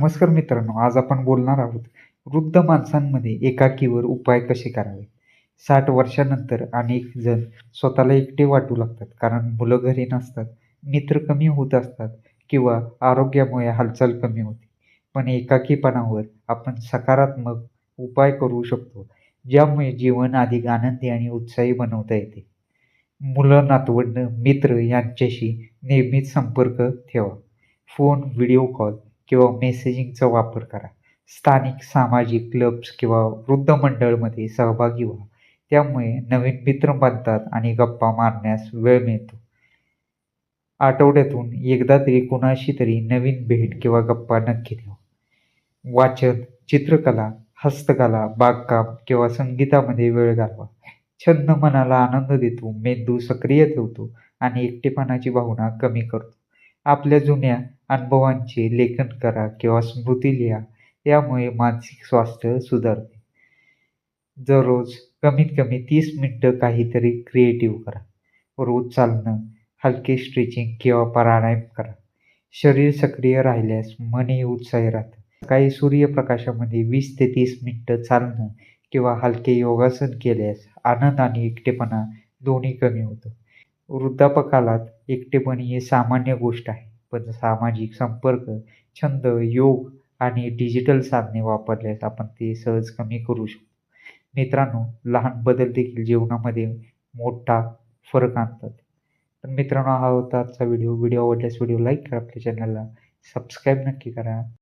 नमस्कार मित्रांनो आज आपण बोलणार आहोत वृद्ध माणसांमध्ये एकाकीवर उपाय कसे करावे? साठ वर्षानंतर अनेक जण स्वतःला एकटे वाटू लागतात कारण मुलं घरी नसतात मित्र कमी होत असतात किंवा आरोग्यामुळे हालचाल कमी होते. पण एकाकीपणावर आपण सकारात्मक उपाय करू शकतो ज्यामुळे जीवन अधिक आनंदी आणि उत्साही बनवता येते. मुलं नातवंड मित्र यांच्याशी नेहमीच संपर्क ठेवा. फोन व्हिडिओ कॉल किंवा मेसेजिंगचा वापर करा. स्थानिक सामाजिक क्लब्स किंवा वृद्ध मंडळमध्ये सहभागी व्हा. त्यामुळे नवीन मित्र बनतात आणि गप्पा मारण्यास वेळ मिळतो. आठवड्यातून एकदा तरी कुणाशी तरी नवीन भेट किंवा गप्पा नक्की ठेवा. वाचन चित्रकला हस्तकला बागकाम किंवा संगीतामध्ये वेळ घालवा. छंद मनाला आनंद देतो मेंदू सक्रिय ठेवतो आणि एकटेपणाची भावना कमी करतो. आपल्या जुन्या अनुभवांचे लेखन करा किंवा स्मृती लिहा. यामुळे मानसिक स्वास्थ्य सुधारते. दररोज कमीत कमी तीस मिनटं काहीतरी क्रिएटिव्ह करा. रोज चालणं हलके स्ट्रेचिंग किंवा प्राणायाम करा. शरीर सक्रिय राहिल्यास मनही उत्साही राहतं. काही सूर्यप्रकाशामध्ये वीस ते तीस मिनटं चालणं किंवा हलके योगासन केल्यास आनंद आणि एकटेपणा दोन्ही कमी होतं. वृद्धापकालात एकटेपणी ही सामान्य गोष्ट आहे. पण सामाजिक संपर्क छंद योग आणि डिजिटल साधने वापरल्यास आपण ते सहज कमी करू शकतो. मित्रांनो लहान बदल देखील जीवनामध्ये मोठा फरक आणतात. तर मित्रांनो हा होता आजचा व्हिडिओ. व्हिडिओ आवडल्यास व्हिडिओ लाईक करा. आपल्या चॅनलला सबस्क्राईब नक्की करा.